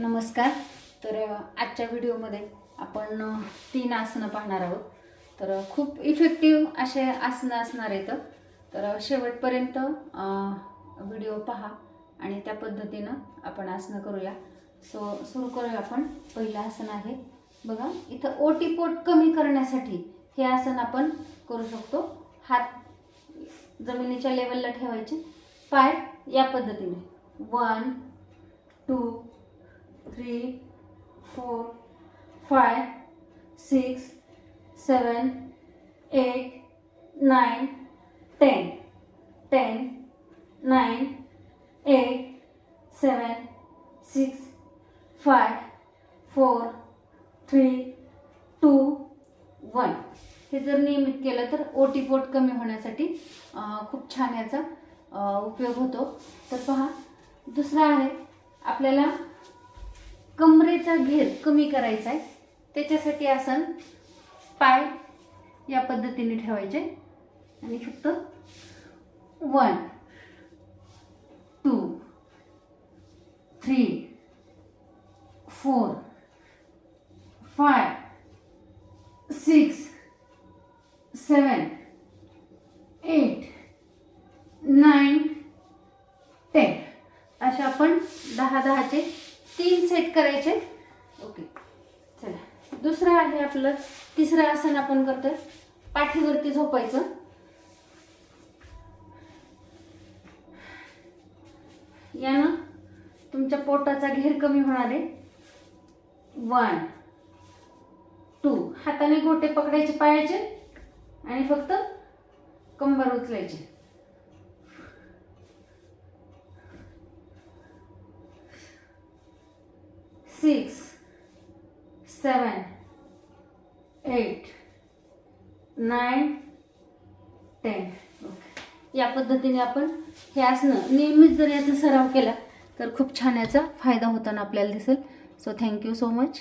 नमस्कार. तर आजच्या व्हिडिओमध्ये आपण तीन आसनं पाहणार आहोत. तर खूप इफेक्टिव्ह असे आसनं असणार आहेत. तर शेवटपर्यंत व्हिडिओ पहा आणि त्या पद्धतीनं आपण आसनं करूया. सो सुरू करूया आपण. पहिलं आसन आहे बघा इथं ओटीपोट कमी करण्यासाठी हे आसन आपण करू शकतो. हात जमिनीच्या लेवलला ठेवायचे. पाय या पद्धतीने. One two three four five six seven eight nine ten ten nine eight seven six five four three two one हे जर नियमित केलं तर ओटीपोट कमी होण्यासाठी खूप छान याचा उपयोग होतो. तर पहा दुसरा आहे आपल्याला कमरेचा घेर कमी करायचा आहे. त्याच्यासाठी आसन पाय या पद्धतीने ठेवायचे. आणि फक्त one two three four five six seven eight nine ten अशा आपण दहा दहाचे तीन सेट करायचे. ओके चला. दुसरं आहे आपलं. तिसरं आसन आपण करतोय. पाठीवरती झोपायचं. यानं तुमच्या पोटाचा घेर कमी होणार आहे. वन टू हाताने गोटे पकडायचे पायाचे आणि फक्त कंबर उचलायचे. Six seven eight nine ten. Okay. या पद्धतीने आपण हे आसनं नेहमीच जर याचा सराव केला तर खूप छान याचा फायदा होताना आपल्याला दिसेल. So thank you so much